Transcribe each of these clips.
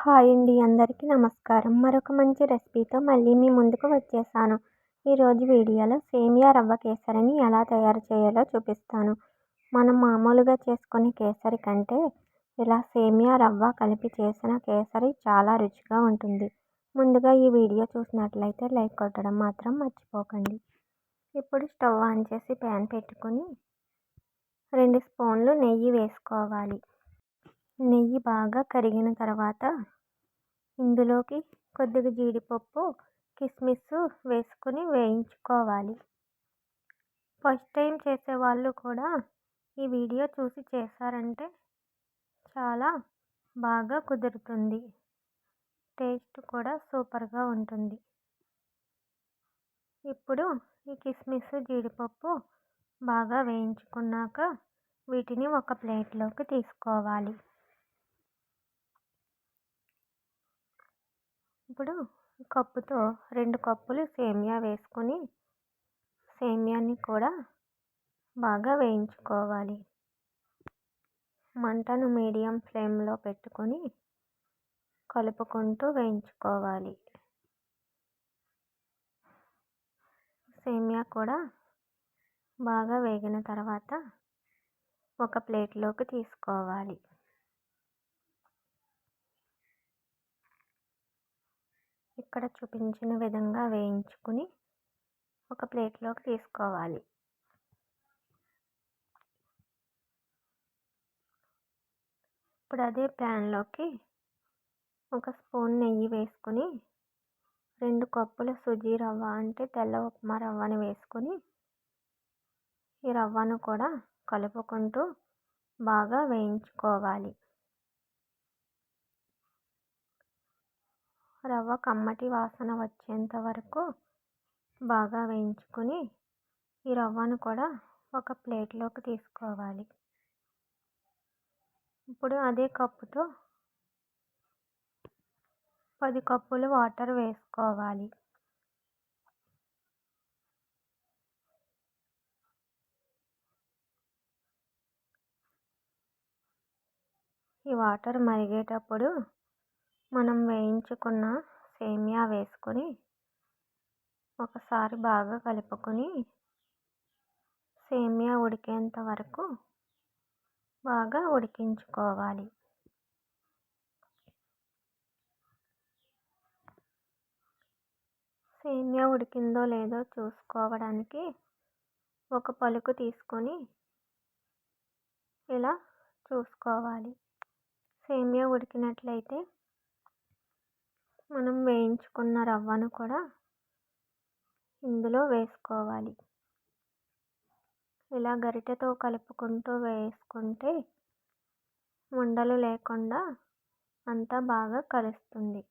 Hi అండి. అందరికీ నమస్కారం. మరొక మంచి రెసిపీతో మళ్ళీ మీ ముందుకు వచ్చేసాను. ఈరోజు వీడియోలో సేమియా రవ్వ కేసరిని ఎలా తయారు చేయాలో చూపిస్తాను. మనం మామూలుగా చేసుకునే కేసరి కంటే ఇలా సేమియా రవ్వ కలిపి చేసిన కేసరి చాలా రుచిగా ఉంటుంది. ముందుగా ఈ వీడియో చూసినట్లయితే లైక్ కొట్టడం మాత్రం మర్చిపోకండి. ఇప్పుడు స్టవ్ ఆన్ చేసి ప్యాన్ పెట్టుకొని రెండు స్పూన్లు నెయ్యి వేసుకోవాలి. నెయ్యి బాగా కరిగిన తర్వాత ఇందులోకి కొద్దిగా జీడిపప్పు కిస్మిస్ వేసుకుని వేయించుకోవాలి. ఫస్ట్ టైం చేసేవాళ్ళు కూడా ఈ వీడియో చూసి చేశారంటే చాలా బాగా కుదురుతుంది. టేస్ట్ కూడా సూపర్గా ఉంటుంది. ఇప్పుడు ఈ కిస్మిస్ జీడిపప్పు బాగా వేయించుకున్నాక వీటిని ఒక ప్లేట్లోకి తీసుకోవాలి. ఇప్పుడు కప్పుతో రెండు కప్పులు సేమియా వేసుకొని సేమియాని కూడా బాగా వేయించుకోవాలి. మంటను మీడియం ఫ్లేమ్లో పెట్టుకొని కలుపుకుంటూ వేయించుకోవాలి. సేమియా కూడా బాగా వేగిన తర్వాత ఒక ప్లేట్లోకి తీసుకోవాలి. ఇక్కడ చూపించిన విధంగా వేయించుకుని ఒక ప్లేట్లోకి తీసుకోవాలి. ఇప్పుడు అదే ప్యాన్లోకి ఒక స్పూన్ నెయ్యి వేసుకొని రెండు కప్పుల సుజీ రవ్వ అంటే తెల్ల ఉప్మా రవ్వని వేసుకొని ఈ రవ్వను కూడా కలుపుకుంటూ బాగా వేయించుకోవాలి. రవ్వ కమ్మటి వాసన వచ్చేంత వరకు బాగా వేయించుకొని ఈ రవ్వను కూడా ఒక ప్లేట్లోకి తీసుకోవాలి. ఇప్పుడు అదే కప్పుతో పది కప్పులు వాటర్ వేసుకోవాలి. ఈ వాటర్ మరిగేటప్పుడు మనం వేయించుకున్న సేమియా వేసుకొని ఒకసారి బాగా కలుపుకొని సేమియా ఉడికేంత వరకు బాగా ఉడికించుకోవాలి. సేమియా ఉడికిందో లేదో చూసుకోవడానికి ఒక పలుకు తీసుకొని ఇలా చూసుకోవాలి. సేమియా ఉడికినట్లయితే మనం వేయించుకున్న రవ్వను కూడా ఇందులో వేసుకోవాలి. ఇలా గరిటెతో కలుపుకుంటూ వేసుకుంటే ఉండలు లేకుండా అంతా బాగా కలుస్తుంది.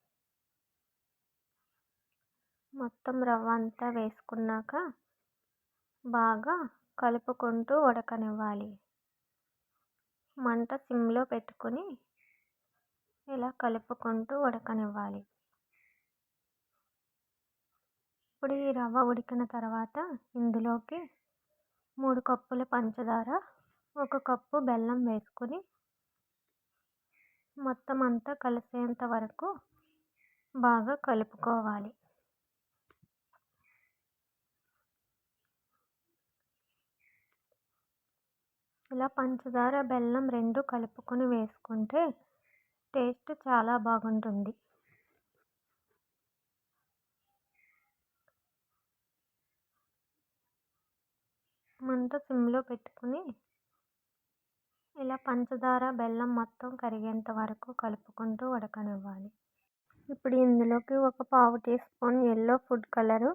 మొత్తం రవ్వ అంతా వేసుకున్నాక బాగా కలుపుకుంటూ ఉడకనివ్వాలి. మంట సిమ్లో పెట్టుకొని ఇలా కలుపుకుంటూ ఉడకనివ్వాలి. ఇప్పుడు ఈ రవ్వ ఉడికిన తర్వాత ఇందులోకి మూడు కప్పుల పంచదార ఒక కప్పు బెల్లం వేసుకొని మొత్తం అంతా కలిసేంత వరకు బాగా కలుపుకోవాలి. ఇలా పంచదార బెల్లం రెండు కలుపుకొని వేసుకుంటే టేస్ట్ చాలా బాగుంటుంది. మంట సిమ్లో పెట్టుకుని ఇలా పంచదార బెల్లం మొత్తం కరిగేంత వరకు కలుపుకుంటూ ఉడకనివ్వాలి. ఇప్పుడు ఇందులోకి ఒక పావు teaspoon yellow food colour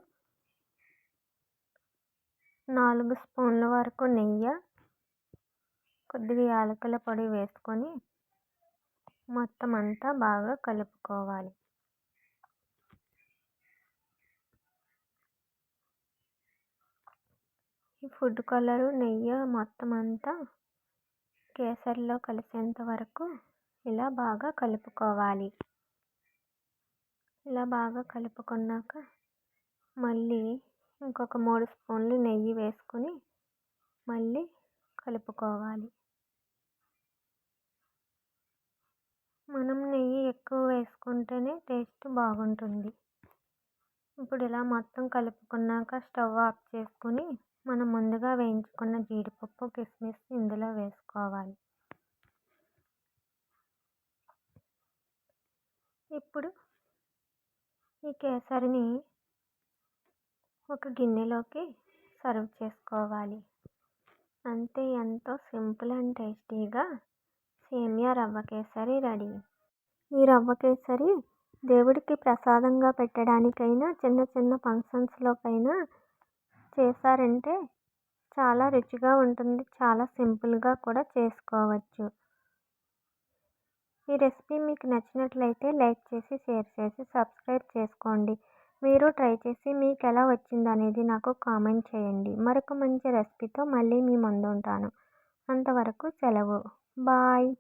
నాలుగు స్పూన్ల వరకు నెయ్యి కొద్దిగా యాలకుల పొడి వేసుకొని మొత్తం అంతా బాగా కలుపుకోవాలి. ఈ ఫుడ్ కలరు నెయ్యి మొత్తం అంతా కేసరిలో కలిసేంత వరకు ఇలా బాగా కలుపుకోవాలి. ఇలా బాగా కలుపుకున్నాక మళ్ళీ ఇంకొక మూడు స్పూన్లు నెయ్యి వేసుకొని మళ్ళీ కలుపుకోవాలి. మనం నెయ్యి ఎక్కువ వేసుకుంటేనే టేస్ట్ బాగుంటుంది. ఇప్పుడు ఇలా మొత్తం కలుపుకున్నాక స్టవ్ ఆఫ్ చేసుకుని మనం ముందుగా వేయించుకున్న జీడిపప్పు కిస్మిస్ ఇందులో వేసుకోవాలి. ఇప్పుడు ఈ కేసరిని ఒక గిన్నెలోకి సర్వ్ చేసుకోవాలి. అంతే ఎంతో సింపుల్ అండ్ టేస్టీగా సేమియా రవ్వ కేసరి రెడీ. ఈ రవ్వ కేసరి దేవుడికి ప్రసాదంగా పెట్టడానికైనా చిన్న చిన్న ఫంక్షన్స్లోకైనా చేశారంటే చాలా రుచిగా ఉంటుంది. చాలా సింపుల్గా కూడా చేసుకోవచ్చు. ఈ రెసిపీ మీకు నచ్చినట్లయితే లైక్ చేసి షేర్ చేసి సబ్స్క్రైబ్ చేసుకోండి. మీరు ట్రై చేసి మీకు ఎలా వచ్చింది అనేది నాకు కామెంట్ చేయండి. మరొక మంచి రెసిపీతో మళ్ళీ మీ ముందు ఉంటాను. అంతవరకు సెలవు. బాయ్.